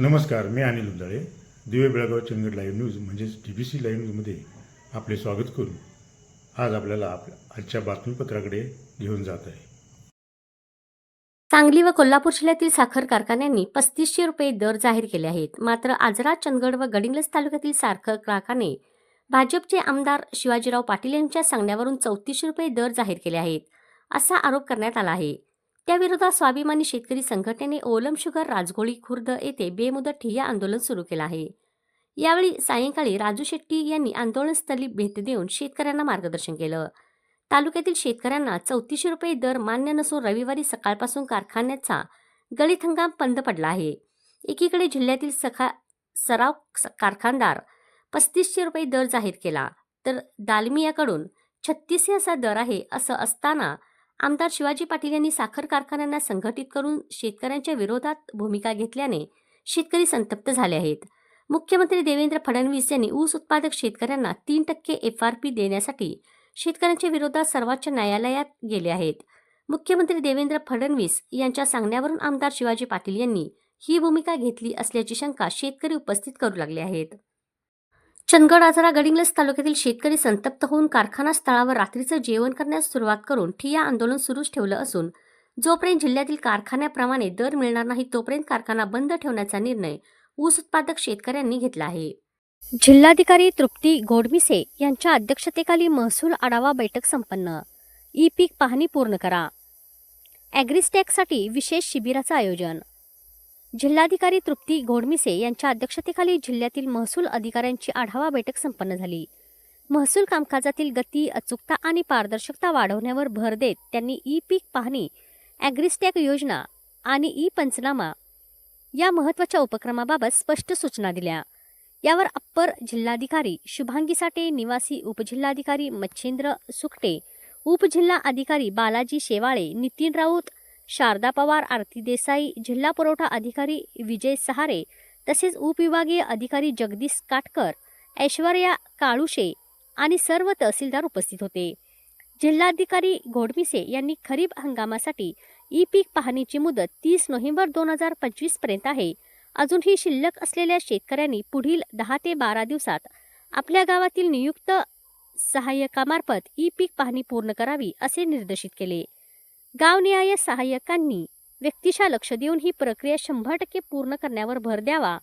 नमस्कार मी अनिल उंदाळे दिवे Belgaum Chandgad live news म्हणजेच टी बी सी लाईव्ह न्यूजमध्ये आपले स्वागत करून आज आपल्याला आपल्या आजच्या बातमीपत्राकडे घेऊन जात आहे. सांगली व कोल्हापूर जिल्ह्यातील साखर कारखान्यांनी पस्तीसशे रुपये दर जाहीर केले आहेत. मात्र आजरा चंदगड व गडिंग्लज तालुक्यातील साखर कारखाने भाजपचे आमदार शिवाजीराव पाटील यांच्या सांगण्यावरून चौतीसशे रुपये दर जाहीर केले आहेत असा आरोप करण्यात आला आहे. त्याविरोधात स्वाभिमानी शेतकरी संघटनेने ओलम शुगर राजगोळी खुर्द येथे बेमुदत ठिय्या आंदोलन सुरू केलं आहे. यावेळी सायंकाळी राजू शेट्टी यांनी आंदोलनस्थळी भेट देऊन शेतकऱ्यांना मार्गदर्शन केलं. तालुक्यातील शेतकऱ्यांना चौतीसशे रुपये दर मान्य नसून रविवारी सकाळपासून कारखान्याचा गळीत हंगाम बंद पडला आहे. एकीकडे जिल्ह्यातील सखा सराव स- कारखानदार पस्तीसशे रुपये दर जाहीर केला तर दालमियाकडून छत्तीसशे असा दर आहे असं असताना आमदार शिवाजी पाटील यांनी साखर कारखान्यांना संघटित करून शेतकऱ्यांच्या विरोधात भूमिका घेतल्याने शेतकरी संतप्त झाले आहेत. मुख्यमंत्री देवेंद्र फडणवीस यांनी ऊस उत्पादक शेतकऱ्यांना तीन टक्के एफ आर पी देण्यासाठी शेतकऱ्यांच्या विरोधात सर्वोच्च न्यायालयात गेले आहेत. मुख्यमंत्री देवेंद्र फडणवीस यांच्या सांगण्यावरून आमदार शिवाजी पाटील यांनी ही भूमिका घेतली असल्याची शंका शेतकरी उपस्थित करू लागले आहेत. चंदगड आजरा गडिंग्लस तालुक्यातील शेतकरी संतप्त होऊन कारखाना स्थळावर रात्रीचं जेवण करण्यास सुरुवात करून ठिया आंदोलन सुरूच ठेवलं असून जोपर्यंत जिल्ह्यातील कारखान्याप्रमाणे दर मिळणार नाही तोपर्यंत कारखाना बंद ठेवण्याचा निर्णय ऊस उत्पादक शेतकऱ्यांनी घेतला आहे. जिल्हाधिकारी तृप्ती गोडमिसे यांच्या अध्यक्षतेखाली महसूल आढावा बैठक संपन्न. ई पीक पाहणी पूर्ण करा. ॲग्रिस्टॅकसाठी विशेष शिबिराचं आयोजन जिल्हाधिकारी तृप्ती घोडमिसे यांच्या अध्यक्षतेखाली जिल्ह्यातील महसूल अधिकाऱ्यांची आढावा बैठक संपन्न झाली. महसूल कामकाजातील गती अचूकता आणि पारदर्शकता वाढवण्यावर भर देत त्यांनी ई पीक पाहणी ॲग्रिस्टॅक योजना आणि ई पंचनामा या महत्त्वाच्या उपक्रमाबाबत स्पष्ट सूचना दिल्या. यावर अप्पर जिल्हाधिकारी शुभांगी साठे निवासी उपजिल्हाधिकारी मच्छिंद्र सुकटे उपजिल्हा अधिकारी बालाजी शेवाळे नितीन राऊत शारदा पवार आरती देसाई जिल्हा पुरवठा अधिकारी विजय सहारे तसेच उपविभागीय अधिकारी जगदीश काटकर ऐश्वर्या काळुशे आणि सर्व तहसीलदार उपस्थित होते. जिल्हाधिकारी घोडमिसे यांनी खरीप हंगामासाठी ई पीक पाहणीची मुदत तीस नोव्हेंबर दोन हजार पंचवीसपर्यंत आहे. अजूनही शिल्लक असलेल्या शेतकऱ्यांनी पुढील दहा ते बारा दिवसात आपल्या गावातील नियुक्त सहाय्यकामार्फत ई पीक पाहणी पूर्ण करावी असे निर्देशित केले. गावनिहाय सहाय्यकांनी व्यक्तिशा लक्ष देऊन ही प्रक्रिया शंभर टक्के पूर्ण करण्यावर भर द्यावा.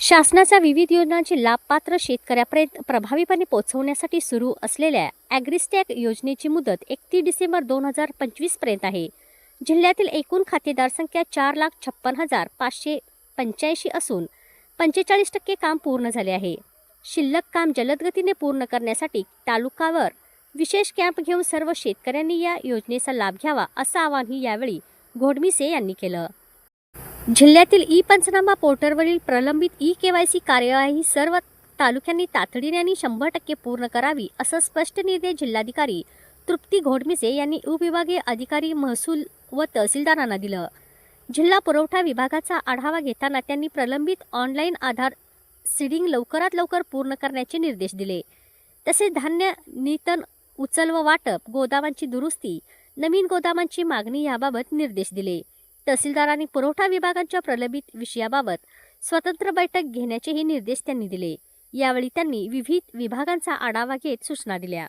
शासनाच्या विविध योजनांचे लाभ पात्र शेतकऱ्यापर्यंत प्रभावीपणे पोहोचवण्यासाठी सुरू असलेल्या ॲग्रिस्टॅक योजनेची मुदत एकतीस डिसेंबर दोन हजार पंचवीसपर्यंत आहे. जिल्ह्यातील एकूण खातेदार संख्या चार लाख छप्पन हजार पाचशे पंच्याऐंशी असून पंचेचाळीस टक्के काम पूर्ण झाले आहे. शिल्लक काम जलदगतीने पूर्ण करण्यासाठी तालुकावर विशेष कॅम्प घेऊन सर्व शेतकऱ्यांनी या योजनेचा लाभ घ्यावा असं आवाहनही यावेळी घोडमिसे यांनी केलं. जिल्ह्यातील ई पंचनामा पोर्टलवरील प्रलंबित ई के वाय सी कार्यवाही सर्व तालुक्यांनी तातडीने आणि शंभर टक्के पूर्ण करावी असं स्पष्ट निर्देश जिल्हाधिकारी तृप्ती घोडमिसे यांनी उपविभागीय अधिकारी महसूल व तहसीलदारांना दिलं. जिल्हा पुरवठा विभागाचा आढावा घेताना त्यांनी प्रलंबित ऑनलाईन आधार सीडिंग लवकरात लवकर पूर्ण करण्याचे निर्देश दिले. तसेच धान्य नितन उचल व वाटप गोदामांची दुरुस्ती नवीन गोदामांची मागणी याबाबत निर्देश दिले. तहसीलदारांनी पुरवठा विभागांच्या प्रलंबित विषयाबाबत स्वतंत्र बैठक घेण्याचेही निर्देश त्यांनी दिले. यावेळी त्यांनी विविध विभागांचा आढावा घेत सूचना दिल्या.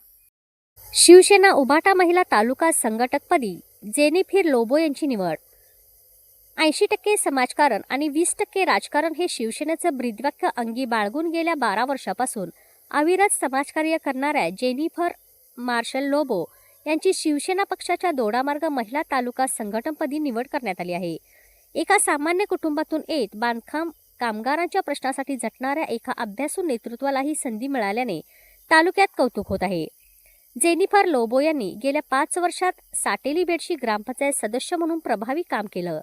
शिवसेना उभाटा महिला तालुका संघटकपदी जेनिफिर लोबो यांची निवड. ऐंशी टक्के समाजकारण आणि वीस टक्के राजकारण हे शिवसेनेचं ब्रीदवाक्य अंगी बाळगून गेल्या बारा वर्षापासून अविरत समाजकार्य करणाऱ्या जेनिफर मार्शल लोबो यांची शिवसेना पक्षाच्या दोडामार्ग महिला तालुका संघटनपदी निवड करण्यात आली आहे. एका सामान्य कुटुंबातून येत बांधकाम कामगारांच्या प्रश्नासाठी झटणाऱ्या एका अभ्यासू नेतृत्वाला ही संधी मिळाल्याने तालुक्यात कौतुक होत आहे. जेनिफर लोबो यांनी गेल्या पाच वर्षात साटेली बेडशी ग्रामपंचायत सदस्य म्हणून प्रभावी काम केलं.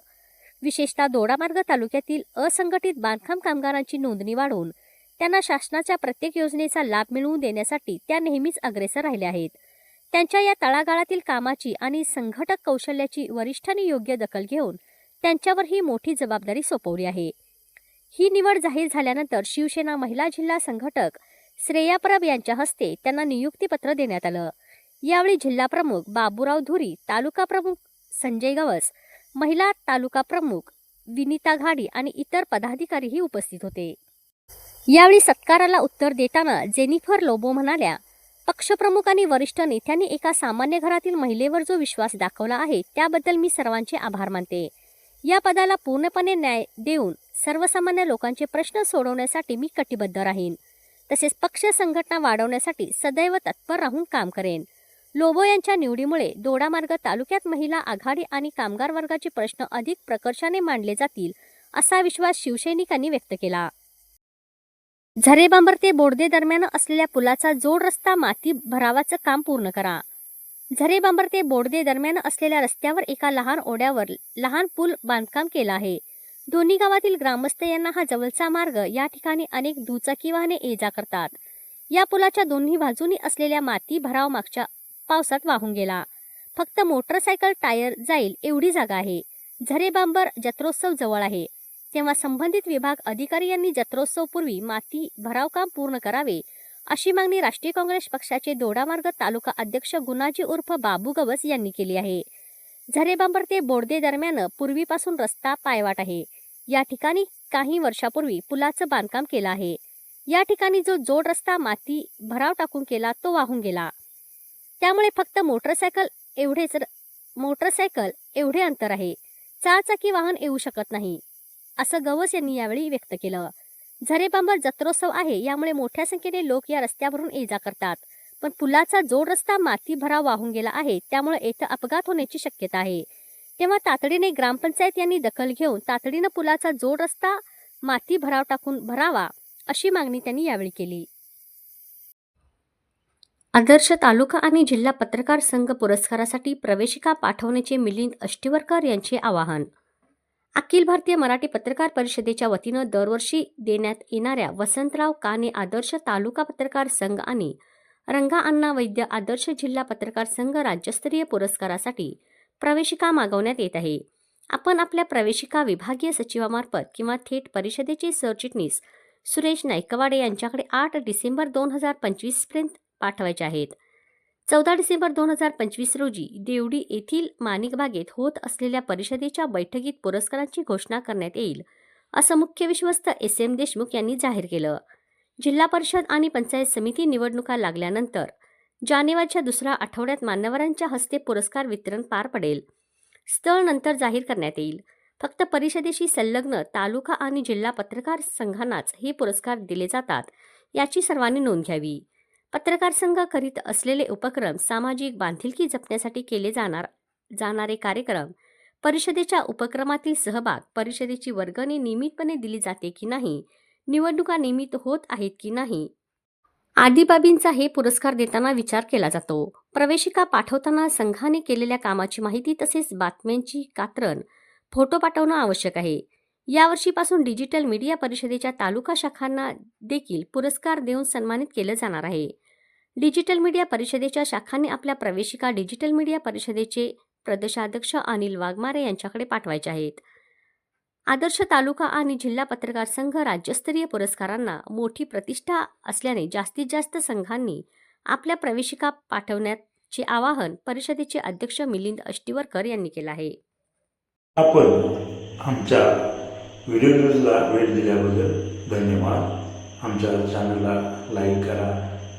विशेषतः दोडामार्ग तालुक्यातील असंघटित बांधकाम कामगारांची नोंदणी वाढवून त्यांना शासनाच्या प्रत्येक योजनेचा लाभ मिळवून देण्यासाठी त्या नेहमीच अग्रेसर राहिल्या आहेत. त्यांच्या या तळागाळातील कामाची आणि संघटक कौशल्याची वरिष्ठांनी योग्य दखल घेऊन त्यांच्यावर ही मोठी जबाबदारी सोपवली आहे. ही निवड जाहीर झाल्यानंतर शिवसेना महिला जिल्हा संघटक श्रेया परब यांच्या हस्ते त्यांना नियुक्तीपत्र देण्यात आलं. यावेळी जिल्हा प्रमुख बाबूराव धुरी तालुका प्रमुख संजय गवस महिला तालुका प्रमुख विनिता घाडी आणि इतर पदाधिकारीही उपस्थित होते. यावेळी सत्काराला उत्तर देताना जेनिफर लोबो म्हणाल्या पक्षप्रमुख आणि वरिष्ठ नेत्यांनी एका सामान्य घरातील महिलेवर जो विश्वास दाखवला आहे त्याबद्दल मी सर्वांचे आभार मानते. या पदाला पूर्णपणे न्याय देऊन सर्वसामान्य लोकांचे प्रश्न सोडवण्यासाठी मी कटिबद्ध राहीन. तसेच पक्ष संघटना वाढवण्यासाठी सदैव तत्पर राहून काम करेन. लोबो यांच्या निवडीमुळे दोडामार्ग तालुक्यात महिला आघाडी आणि कामगार वर्गाचे प्रश्न अधिक प्रकर्षाने मांडले जातील असा विश्वास शिवसैनिकांनी व्यक्त केला. झरेबांबर ते बोर्दे दरम्यान असलेल्या पुलाचा जोड रस्ता माती भरावाचं काम पूर्ण करा. झरेबांबर ते बोर्दे दरम्यान असलेल्या रस्त्यावर एका लहान ओढ्यावर लहान पूल बांधकाम केला आहे. दोन्ही गावातील ग्रामस्थ यांना हा जवळचा मार्ग या ठिकाणी अनेक दुचाकी वाहने ये जा करतात. या पुलाच्या दोन्ही बाजूनी असलेल्या माती भराव मागच्या पावसात वाहून गेला. फक्त मोटरसायकल टायर जाईल एवढी जागा आहे. झरेबांबर जत्रोत्सव जवळ आहे. तेव्हा संबंधित विभाग अधिकारी यांनी जत्रोत्सवपूर्वी माती भराव काम पूर्ण करावे अशी मागणी राष्ट्रीय काँग्रेस पक्षाचे दोडामार्ग तालुका अध्यक्ष गुणाजी उर्फ बाबू गवस यांनी केली आहे. झरेबांबर ते बोर्दे दरम्यान पूर्वीपासून रस्ता पायवाट आहे. या ठिकाणी काही वर्षापूर्वी पुलाचं बांधकाम केलं आहे. या ठिकाणी जो जोड रस्ता माती भराव टाकून केला तो वाहून गेला. त्यामुळे फक्त मोटरसायकल एवढेच मोटरसायकल एवढे अंतर आहे. चारचाकी वाहन येऊ शकत नाही. असं गवस यांनी यावेळी व्यक्त केलं. झरेबांबर जत्रोत्सव आहे यामुळे मोठ्या संख्येने लोक या रस्त्यावरून ये जा करतात. पण पुलाचा जोड रस्ता माती भराव वाहून गेला आहे त्यामुळे येथे अपघात होण्याची शक्यता आहे. तेव्हा तातडीने ग्रामपंचायत यांनी दखल घेऊन तातडीनं पुलाचा जोड रस्ता माती भराव टाकून भरावा अशी मागणी त्यांनी यावेळी केली. आदर्श तालुका आणि जिल्हा पत्रकार संघ पुरस्कारासाठी प्रवेशिका पाठवण्याचे मिलिंद अष्टीवरकर यांचे आवाहन अखिल भारतीय मराठी पत्रकार परिषदेच्या वतीनं दरवर्षी देण्यात येणाऱ्या वसंतराव काने आदर्श तालुका पत्रकार संघ आणि रंगा अण्णा वैद्य आदर्श जिल्हा पत्रकार संघ राज्यस्तरीय पुरस्कारासाठी प्रवेशिका मागवण्यात येत आहे. आपण आपल्या प्रवेशिका विभागीय सचिवामार्फत किंवा थेट परिषदेचे सरचिटणीस सुरेश नायकवाडे यांच्याकडे आठ डिसेंबर दोन हजार पंचवीसपर्यंत पाठवायचे आहेत. चौदा डिसेंबर दोन हजार पंचवीस रोजी देवडी येथील माणिक बागेत होत असलेल्या परिषदेच्या बैठकीत पुरस्कारांची घोषणा करण्यात येईल असं मुख्य विश्वस्त एस एम देशमुख यांनी जाहीर केलं. जिल्हा परिषद आणि पंचायत समिती निवडणुका लागल्यानंतर जानेवारीच्या दुसऱ्या आठवड्यात मान्यवरांच्या हस्ते पुरस्कार वितरण पार पडेल. स्थळ नंतर जाहीर करण्यात येईल. फक्त परिषदेशी संलग्न तालुका आणि जिल्हा पत्रकार संघांनाच हे पुरस्कार दिले जातात याची सर्वांनी नोंद घ्यावी. पत्रकार संघ करीत असलेले उपक्रम सामाजिक बांधिलकी जपण्यासाठी केले जाणार जाणारे कार्यक्रम. परिषदेच्या उपक्रमातील सहभाग परिषदेची वर्गणी नियमितपणे दिली जाते की नाही? निवडणुका नियमित होत आहेत की नाही? आदी बाबींचा हे पुरस्कार देताना विचार केला जातो. प्रवेशिका पाठवताना संघाने केलेल्या कामाची माहिती तसेच बातम्यांची कात्रण फोटो पाठवणं आवश्यक आहे. यावर्षीपासून डिजिटल मीडिया परिषदेच्या तालुका शाखांना देखील पुरस्कार देऊन सन्मानित केलं जाणार आहे. डिजिटल मीडिया परिषदेच्या शाखांनी आपल्या प्रवेशिका डिजिटल मीडिया परिषदेचे प्रदेशाध्यक्ष अनिल वाघमारे यांच्याकडे पाठवायचे आहेत. आदर्श तालुका आणि जिल्हा पत्रकार संघ राज्यस्तरीय पुरस्कारांना मोठी प्रतिष्ठा असल्याने जास्तीत जास्त संघांनी आपल्या प्रवेशिका पाठवण्याचे आवाहन परिषदेचे अध्यक्ष मिलिंद अष्टीवरकर यांनी केलं आहे. आपण आमच्या व्हिडिओ न्यूजला वेळ दिल्याबद्दल धन्यवाद. आमच्या चॅनलला लाईक करा